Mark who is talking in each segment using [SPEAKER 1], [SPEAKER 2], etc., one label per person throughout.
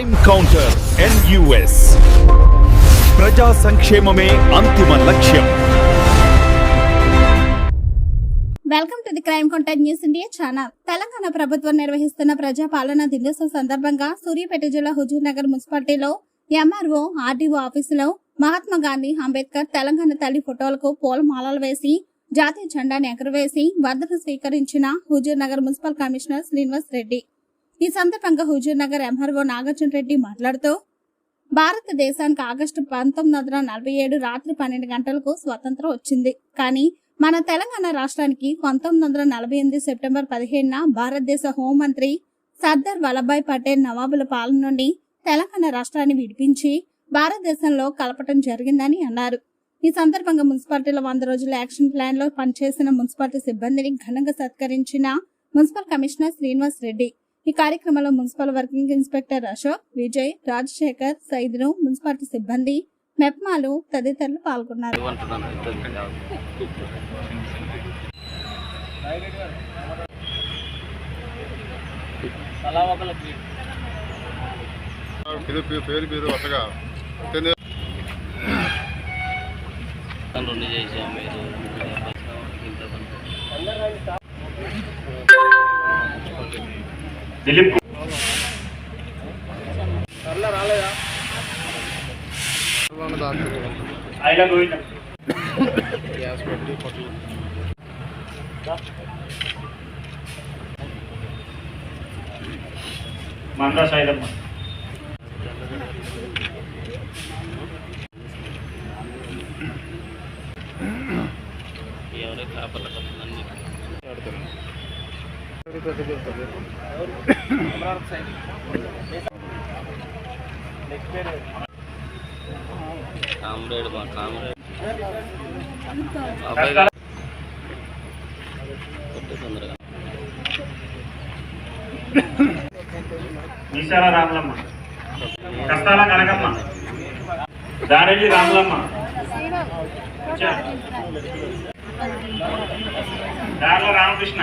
[SPEAKER 1] Crime counter NUS ప్రజా సంక్షేమమే అంతిమ లక్ష్యం.
[SPEAKER 2] Welcome to the crime contact news India channel Telangana ప్రభుత్వం నిర్వహిస్తున్న ప్రజా పాలన దినోత్సవం సందర్భంగా సూర్యాపేట జిల్లా హుజూర్ నగర్ మున్సిపాలిటీలో ఎంఆర్ఓ ఆర్డీఓ ఆఫీసులో మహాత్మా గాంధీ అంబేద్కర్ తెలంగాణ తల్లి ఫోటోలకు పూలమాలలు వేసి జాతీయ జెండాను ఎగరవేసి వర్ధన స్వీకరించిన హుజూర్ నగర్ మున్సిపల్ కమిషనర్ శ్రీనివాస్ రెడ్డి. ఈ సందర్భంగా హుజూర్ నగర్ ఎంఆర్ఓ నాగార్జున రెడ్డి మాట్లాడుతూ భారతదేశానికి ఆగస్టు పంతొమ్మిది వందల నలభై ఏడు రాత్రి పన్నెండు గంటలకు స్వతంత్రం వచ్చింది. కానీ మన తెలంగాణ రాష్ట్రానికి పంతొమ్మిది వందల నలభై ఎనిమిది సెప్టెంబర్ పదిహేడున భారతదేశ హోంమంత్రి సర్దార్ వల్లభాయ్ పటేల్ నవాబుల పాలన నుండి తెలంగాణ రాష్ట్రాన్ని విడిపించి భారతదేశంలో కలపటం జరిగిందని అన్నారు. ఈ సందర్భంగా మున్సిపాలిటీలో వంద రోజుల యాక్షన్ ప్లాన్లో పనిచేసిన మున్సిపాలిటీ సిబ్బందిని ఘనంగా సత్కరించిన మున్సిపల్ కమిషనర్ శ్రీనివాస్ రెడ్డి. ఈ కార్యక్రమంలో municipal working inspector Ashok Vijay Rajasekhar Saidulu municipality సిబ్బంది మెప్మాలు తదితరులు పాల్గొన్నారు.
[SPEAKER 3] పేరు పేరు వరుసగా దిలీప్
[SPEAKER 4] తను రెండు చేసాం మీరు ఇంత
[SPEAKER 5] మందా
[SPEAKER 4] అన్ని. కామ్రేడ్ మా కామ్రేడ్ అబ్బాయి తొందరగా
[SPEAKER 5] రాములమ్మ. కస్తాల కనకమ్మ. దారెల్లి రాములమ్మ. దారిలో రామకృష్ణ.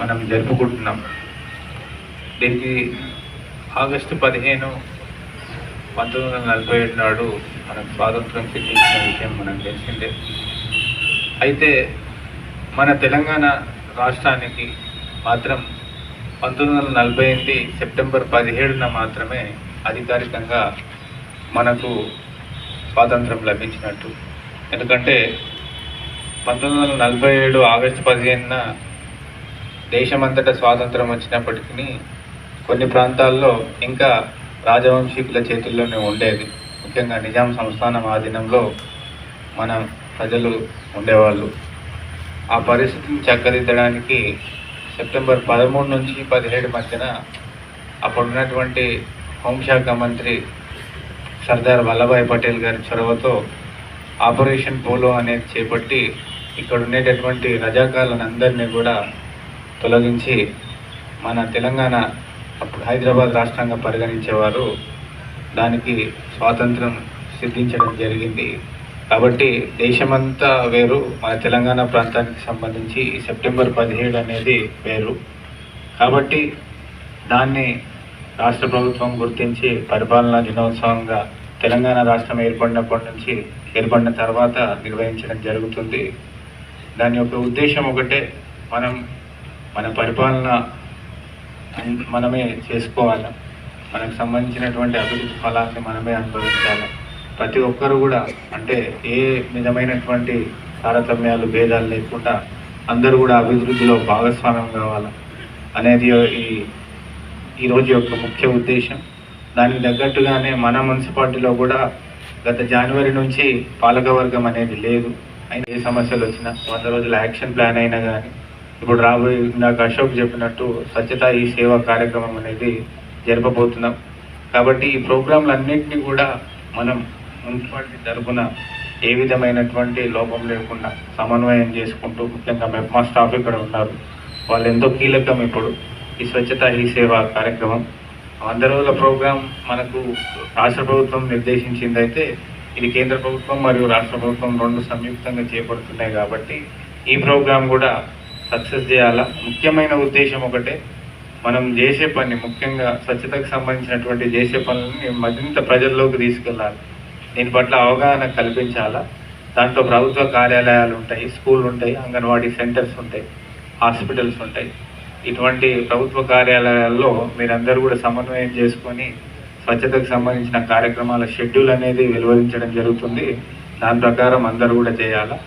[SPEAKER 6] మనం జరుపుకుంటున్నాం. దీనికి ఆగస్టు పదిహేను పంతొమ్మిది వందల నలభై ఏడు నాడు మనకు స్వాతంత్రం సిద్ధించిన విషయం మనం తెలిసిందే. అయితే మన తెలంగాణ రాష్ట్రానికి మాత్రం పంతొమ్మిది వందల నలభై ఎనిమిది సెప్టెంబర్ పదిహేడున మాత్రమే అధికారికంగా మనకు స్వాతంత్రం లభించినట్టు. ఎందుకంటే పంతొమ్మిది వందల నలభై ఏడు ఆగస్టు పదిహేనున దేశమంతటా స్వాతంత్రం వచ్చినప్పటికీ కొన్ని ప్రాంతాల్లో ఇంకా రాజవంశీకుల చేతుల్లోనే ఉండేది ముఖ్యంగా నిజాం సంస్థానం ఆధీనంలో మన ప్రజలు ఉండేవాళ్ళు. ఆ పరిస్థితిని చక్కదిద్దడానికి సెప్టెంబర్ పదమూడు నుంచి పదిహేడు మధ్యన అప్పుడున్నటువంటి హోంశాఖ మంత్రి సర్దార్ వల్లభాయ్ పటేల్ గారి చొరవతో ఆపరేషన్ పోలో అనేది చేపట్టి ఇక్కడ ఉండేటటువంటి రజాకాలను అందరినీ కూడా తొలగించి మన తెలంగాణ అప్పుడు హైదరాబాద్ రాష్ట్రంగా పరిగణించేవారు దానికి స్వాతంత్రం సిద్ధించడం జరిగింది. కాబట్టి దేశమంతా వేరు మన తెలంగాణ ప్రాంతానికి సంబంధించి ఈ సెప్టెంబర్ పదిహేడు అనేది వేరు. కాబట్టి దాన్ని రాష్ట్ర ప్రభుత్వం గుర్తించి పరిపాలనా దినోత్సవంగా తెలంగాణ రాష్ట్రం ఏర్పడినప్పటి నుంచి ఏర్పడిన తర్వాత నిర్వహించడం జరుగుతుంది. దాని యొక్క ఉద్దేశం ఒకటే మనం మన పరిపాలన మనమే చేసుకోవాలి. మనకు సంబంధించినటువంటి అభివృద్ధి ఫలాన్ని మనమే అనుభవించాలి. ప్రతి ఒక్కరు కూడా అంటే ఏ విధమైనటువంటి తారతమ్యాలు భేదాలు లేకుండా అందరూ కూడా అభివృద్ధిలో భాగస్వామ్యం కావాలి అనేది ఈ ఈరోజు యొక్క ముఖ్య ఉద్దేశం. దానికి తగ్గట్టుగానే మన మున్సిపాలిటీలో కూడా గత జనవరి నుంచి పాలకవర్గం అనేది లేదు. అయినా ఏ సమస్యలు వచ్చినా వంద రోజుల యాక్షన్ ప్లాన్ అయినా కానీ ఇప్పుడు రాబోయే ఇందాక అశోక్ చెప్పినట్టు స్వచ్ఛత ఈ సేవా కార్యక్రమం అనేది జరపబోతున్నాం. కాబట్టి ఈ ప్రోగ్రాంలన్నింటినీ కూడా మనం మున్సిపాలిటీ తరఫున ఏ విధమైనటువంటి లోపం లేకుండా సమన్వయం చేసుకుంటూ ముఖ్యంగా మెప్మా స్టాఫ్ ఇక్కడ ఉన్నారు. వాళ్ళు ఎంతో కీలకం ఇప్పుడు ఈ స్వచ్ఛత ఈ సేవ కార్యక్రమం. వంద రోజుల ప్రోగ్రాం మనకు రాష్ట్ర ప్రభుత్వం నిర్దేశించిందైతే ఇది కేంద్ర ప్రభుత్వం మరియు రాష్ట్ర ప్రభుత్వం రెండు సంయుక్తంగా చేపడుతున్నాయి కాబట్టి ఈ ప్రోగ్రాం కూడా సక్సెస్ చేయాలా? ముఖ్యమైన ఉద్దేశం ఒకటే. మనం చేసే పని ముఖ్యంగా స్వచ్ఛతకు సంబంధించినటువంటి చేసే పనులని మరింత ప్రజల్లోకి తీసుకెళ్ళాలి. దీని పట్ల అవగాహన కల్పించాలా? దాంట్లో ప్రభుత్వ కార్యాలయాలు ఉంటాయి స్కూల్ ఉంటాయి అంగన్వాడీ సెంటర్స్ ఉంటాయి హాస్పిటల్స్ ఉంటాయి. ఇటువంటి ప్రభుత్వ కార్యాలయాల్లో మీరందరూ కూడా సమన్వయం చేసుకొని స్వచ్ఛతకు సంబంధించిన కార్యక్రమాల షెడ్యూల్ అనేది వెలువరించడం జరుగుతుంది. దాని ప్రకారం అందరూ కూడా చేయాలా?